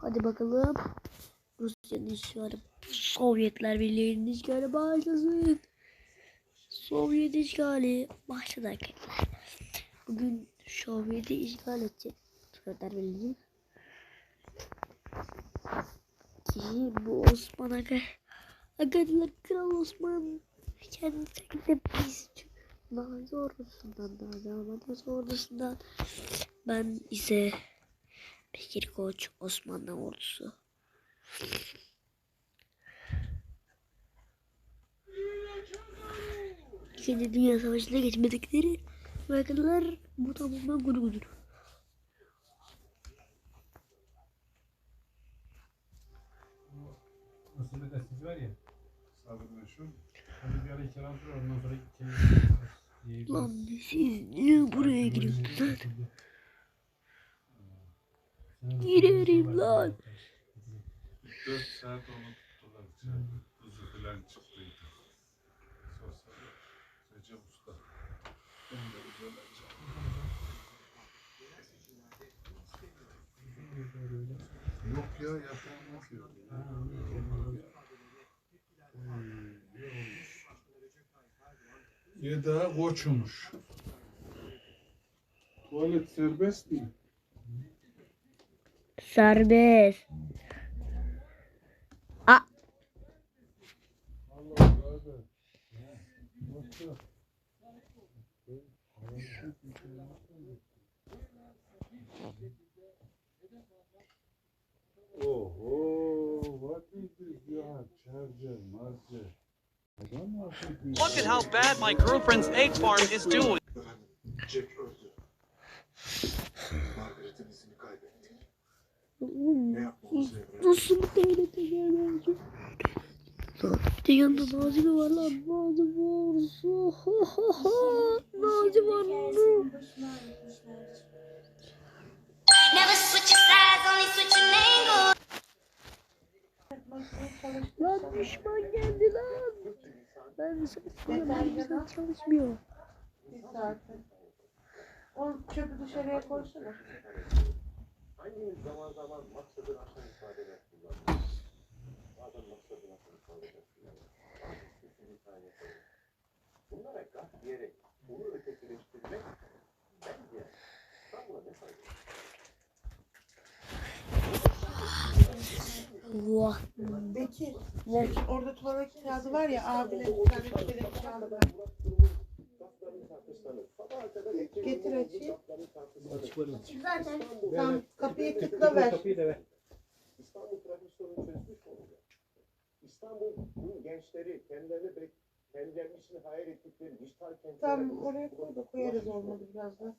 Hadi bakalım. Rusya'nın işgali. Sovyetler Birliği'nin işgali başlasın. Sovyet işgali başladı arkadaşlar. Bugün Sovyet'i işgal edecek. Sovyetler Birliği. Ki bu Osman Aga. Agalar Kral Osman. Kendisi biz Nazi ordusundan, Nazi Almanya'sı ordusundan. Ben ise Bekir Koç Osmanlı ordusu. İkinci Dünya Savaşı'na geçmedikleri Amerikalılar bu tamamen gurgudur. Mısır'da gazeteci var ya. Sabır meşhur. Bir ara iki. Ondan sonra Lan siz niye buraya giriyorsunuz? Girerim lan. 4 saat onu tuttular içeride. Kuzu falan çıktıydı. Sosyal Recep Usta. Ben de güzel Yok ya yapan yok ya. Yeda koçumuş. Tuvalet serbest mi? Serbest. Aa, Allah Allah. Oho, what is this? Yeah, charger, marger. I don't know if it is- Look at how bad my girlfriend's egg farm is doing. Nasıl bir devlete gelmedi? Lan bir de yanında Nazi mi var lan? Nazi var. Nazi var. Never switching sides, only switching angles. Lan düşman geldi lan. Ben sen bizden çalışmıyor. Bir saate. O çöpü dışarıya koysana. Hangimiz zaman zaman maksadın aşan ifadeler kullanır? Bazen maksadın aşan ifadeler kullanır. Bazen sesini saniye koyar. Bunlara gah diyerek bunu ötekileştirmek bence İstanbul'a ne fayda? Vah. Bekir. Bekir, Orada tuvalet kağıdı var ya tane tuvalet kağıdı var. Getir açayım. Zaten Tam kapıyı tıkla ver. Kapıyı da ver. İstanbul trafik sorunu çözmüş mü olacak? İstanbul'un gençleri kendilerini bek kendilerinin için hayal ettikleri dijital kentler Tam oraya koy da koyarız olmadı biraz da.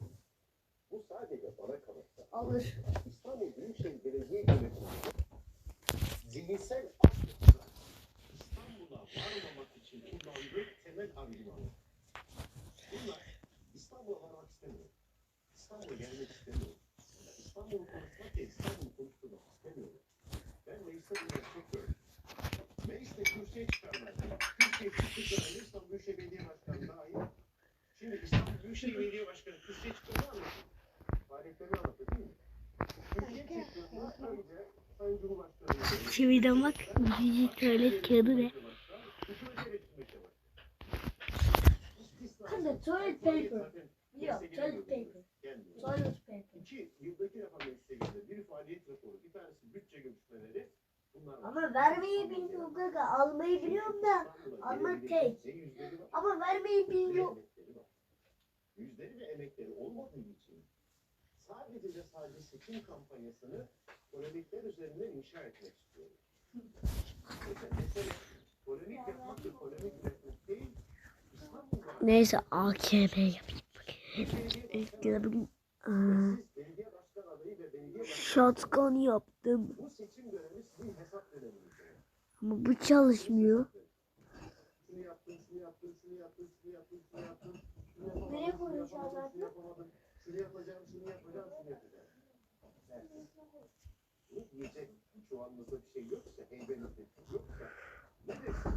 Bu sadece bana kalırsa Alır. İstanbul Büyükşehir Belediye Yönetimi zihinsel İstanbul'a varmamak için kullandığı temel argüman. İstanbul'a varmak istemiyor. İstanbul'a gelmek istemiyor. İstanbul'u konuşmak ve İstanbul'u konuşturmak istemiyor. Ben mecliste bunu yapıyorum. Mecliste kürsüye çıkarlar. Kürsüye çıktığı zaman İstanbul Büyükşehir Belediye Başkanı dahil. Şimdi İstanbul Büyükşehir Belediye Başkanı kürsüye çıktığını anlatıyor. Faaliyetlerini anlatıyor değil mi? Kürsüye çıktığında önce Sayın Cumhurbaşkanı Çevirden bak. Cici tuvalet kağıdı ne? Kızım, toilet paper. Yok, toilet paper. Toilet paper. İki, yıldaki meclise gelir. Biri faaliyet raporu, bir tanesi bütçe görüşmeleri. Ama vermeyi bilmiyorum kanka. Almayı biliyorum da. Gelebilecek tek. Ama vermeyi bilmiyorum. Yüzleri ve emekleri olmadığı için sadece ve sadece seçim kampanyasını polemikler üzerinden inşa etmek istiyorum. Mesele polemik yapmak ve polemik üretmek değil, İstanbul'da Neyse AKP yapayım. Ekledim. Aa, belediye başkan adayı yaptım. bu seçim dönemi sizin hesap döneminiz. Ama bu çalışmıyor. Yaptım, yaptım, yaptım, yaptım, yaptım. Nereye zaten? şunu yapacağım, şunu yapacağım, şunu yapacağım. Yani, bunu diyecek çuvalınızda bir şey yoksa, heybenizde bir şey yoksa, ne desin?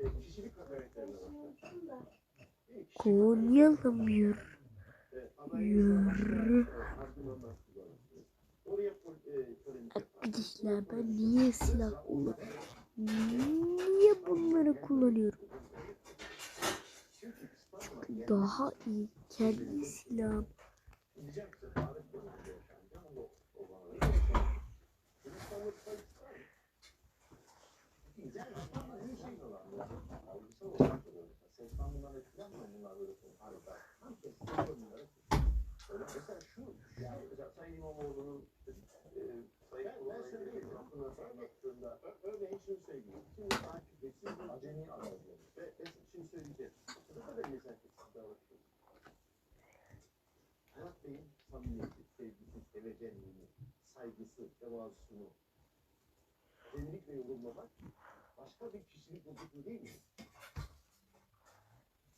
Ee, kişilik hakaretlerine başlar. Konyalım yürü. Yürü. ateşler. Ben niye silah kullanıyorum? Niye bunları kullanıyorum? Çünkü daha iyi kendi silahım. Mesela şu, yani mesela Sayın İmamoğlu'nun e, Sayın Kurultay'ın kapına baktığında örneğin şunu söyleyeyim. Şimdi takip etsin bir acemi arazi. Ve ve şimdi söyleyeceğiz. Ne kadar nezaketsiz davranıyor. Murat Bey'in samimiyeti, sevgisi, sevecenliğini, tevazusunu derinlikle yorumlamak başka bir kişilik bozukluğu değil mi?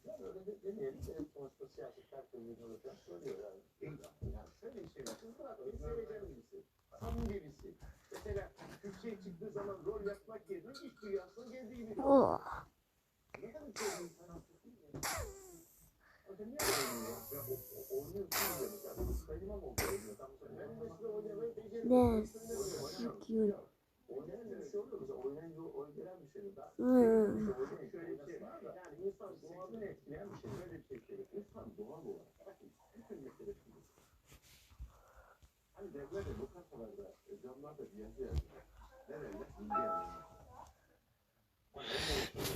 Yani öyle de demeyelim de sonuçta siyaset her türlü hocam söylüyor yani. Değil yani. Yani şöyle bir şey var. Bey sevecen birisi. Samimi birisi. Mesela Türkçe'ye çıktığı zaman rol yapmak yerine iş dünyasına geldiği gibi. Oh. Ne kadar sevdiğin sanatçı değil mi? Niye oynuyor ya? Bu ben oynamayı. İndiya.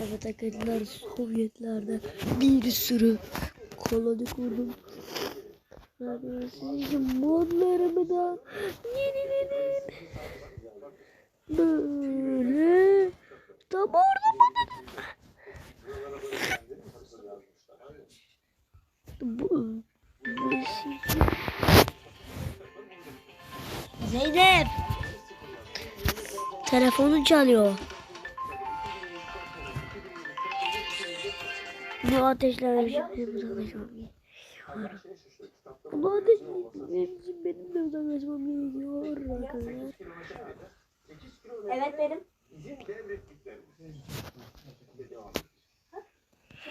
Evet arkadaşlar Sovyetlerde bir sürü koloni kurdum. Sizin modlarımı da yeniledim. Böyle tam orada bu. Zeynep. Telefonun çalıyor. Bu ateşler uzaklaşmam Bu ateşler benim de uzaklaşmam gerekiyor arkadaşlar. Evet benim. Bizim devrettiklerimiz. Devam edeceğiz.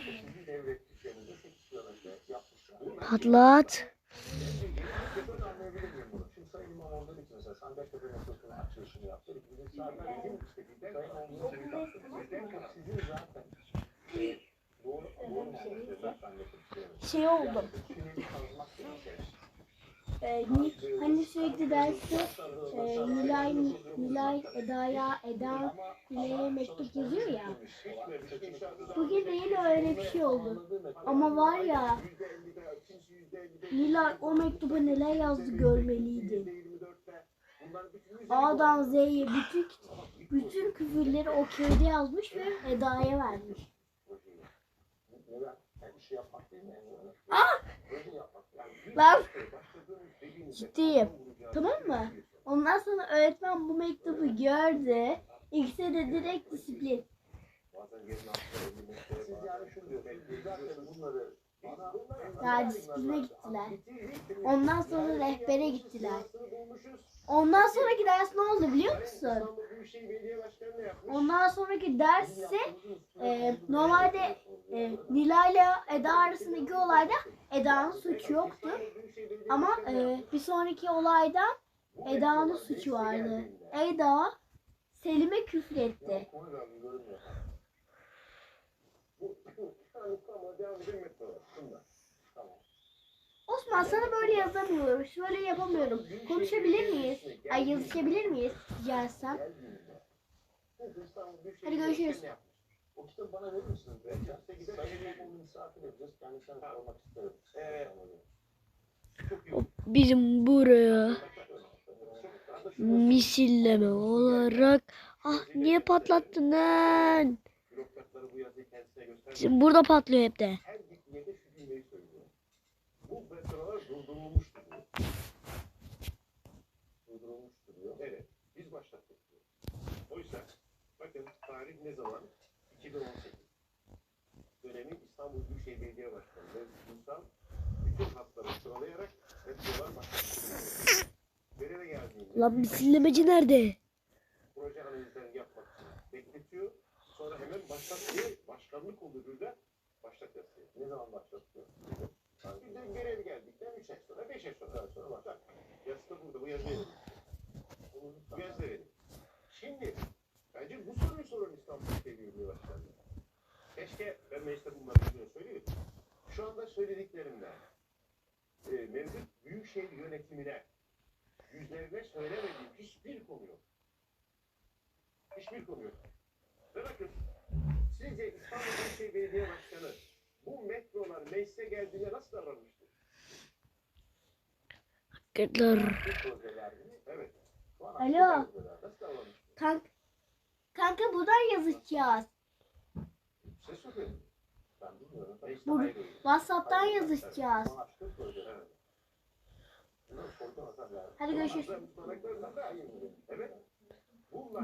Bizim devrettiklerimizi 8 kilometre yapmışlar. Patlat. Şey oldu. Ni- hani sürekli derste e, Nilay, Nilay Eda'ya, Eda Nilay'a mektup yazıyor ya. Bugün de yine öyle bir şey oldu. Ama var ya Nilay o mektuba neler yazdı görmeliydi. A'dan Z'ye bütün bütün küfürleri o köyde yazmış ve Eda'ya vermiş. Bir Lan ciddiyim. Tamam mı? Ondan sonra öğretmen bu mektubu gördü. İkisi de direkt disiplin. Ya disipline gittiler. Ondan sonra rehbere gittiler. Ondan sonraki ders ne oldu biliyor musun? İstanbul Büyükşehir Belediye Başkanı yapmış? Ondan sonraki ders ise e, normalde e, Nilay'la Eda arasındaki olayda Eda'nın suçu yoktu. Ama e, bir sonraki olayda Eda'nın suçu vardı. Eda Selim'e. Şunlar. Tamam. Osman sana böyle yazamıyorum. Şöyle yapamıyorum. Konuşabilir miyiz? Ay yazışabilir miyiz? Rica Hadi görüşürüz. O kitabı bana verir misiniz? Ben derse gider. Sayın İmamoğlu'nu misafir edeceğiz. Kendisinden sormak isterim. İyi. Bizim buraya misilleme olarak ah niye patlattın lan? Şimdi burada patlıyor hep de. Bu metrolar durdurulmuştur. Durdurulmuştur diyor. Evet. Biz başlattık diyor. Oysa bakın tarih ne zaman? 2018. Dönemin İstanbul Büyükşehir Belediye Başkanı Mevlüt Ünsal bütün hatları sıralayarak metrolar başlattı. Göreve geldiğinde Lan misillemeci nerede? proje analizlerini yapmak için bekletiyor. Sonra hemen başlatıyor. Başkanlık oluruyla başlat yazıyor. Ne zaman başlatıyor? Bir de görev geldikten 3 ay sonra, 5 ay sonra, sonra başlat. Yazı da burada, bu yazı verin. Bu yazı verin. Bence bu soruyu soran İstanbul'da yürümeye başlandı. Keşke ben mecliste bunları biliyorum söylüyorum. Şu anda söylediklerimden e, mevcut büyükşehir yönetimine yüzlerine söylemediğim hiçbir konu yok. Hiçbir konu yok. Ve bakın sizce İstanbul Büyükşehir Belediye Başkanı bu metrolar meclise geldiğinde nasıl davranmıştır? Hakikaten. Evet. Alo. Nasıl kanka buradan yazacağız. Mecliste Bu-. WhatsApp'tan yazacağız. Hadi görüşürüz.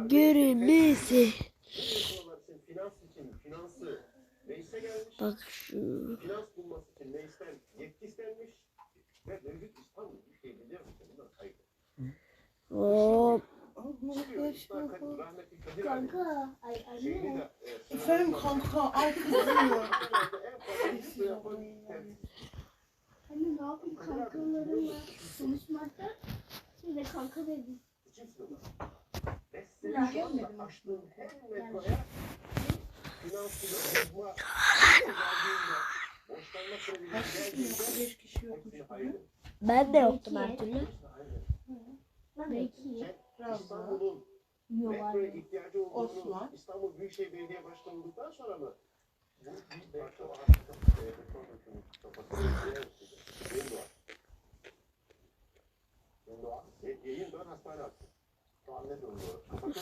Görünmesi. Bak şu. finans bulması için meclisten yetki istenmiş ve mevcut İstanbul Büyükşehir Belediye Başkanı'ndan Kanka. Ay anne. de, e, Efendim kanka ay kızıyor. Anne ne yapayım kankalarımla konuşmakta. Şimdi kanka dedim. Ben de yoktum her türlü. Belki. Razı. Yok metroya ihtiyacı olduğunu Osman. İstanbul Büyükşehir Belediye Başkanı olduktan sonra mı? Bu bir metro. Yayın hastane. Şu an ne? Kapalı.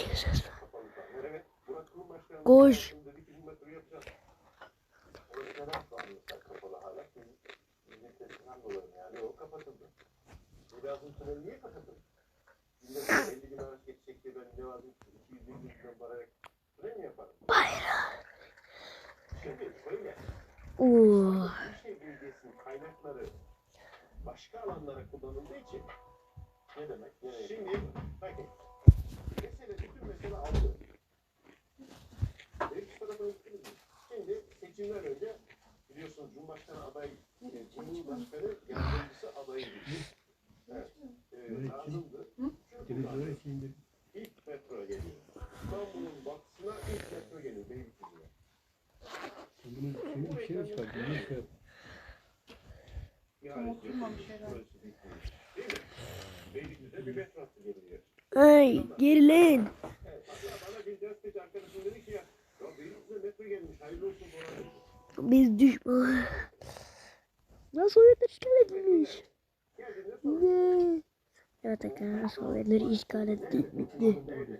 Evet. Kurum Başkanı. Koş. Metroyu yapacağız. Kapalı hala? Dolayı yani o kapatıldı. Niye kapatıldı? Bayrak. Oo. Başka alanlara kullanıldığı için ne demek? Nereye? Şimdi bakın. Mesele bütün mesele aldı. Meclis tarafına gittiniz mi? Şimdi seçimler önce biliyorsunuz Cumhurbaşkanı adayı, e, Cumhurbaşkanı yardımcısı adayıydı. Evet. E, lazımdı. Televizyona şimdi İlk metro geliyor. İstanbul'un batısına ilk metro geliyor Beylikdüzü'ne. bunun şimdi bir şey çıkardı. Bir şey oturmamış herhalde. Ay bana. Biz düşman. Nasıl Sovyetler işgal edilmiş? Ne? Evet arkadaşlar Sovyetleri işgal ettik bitti.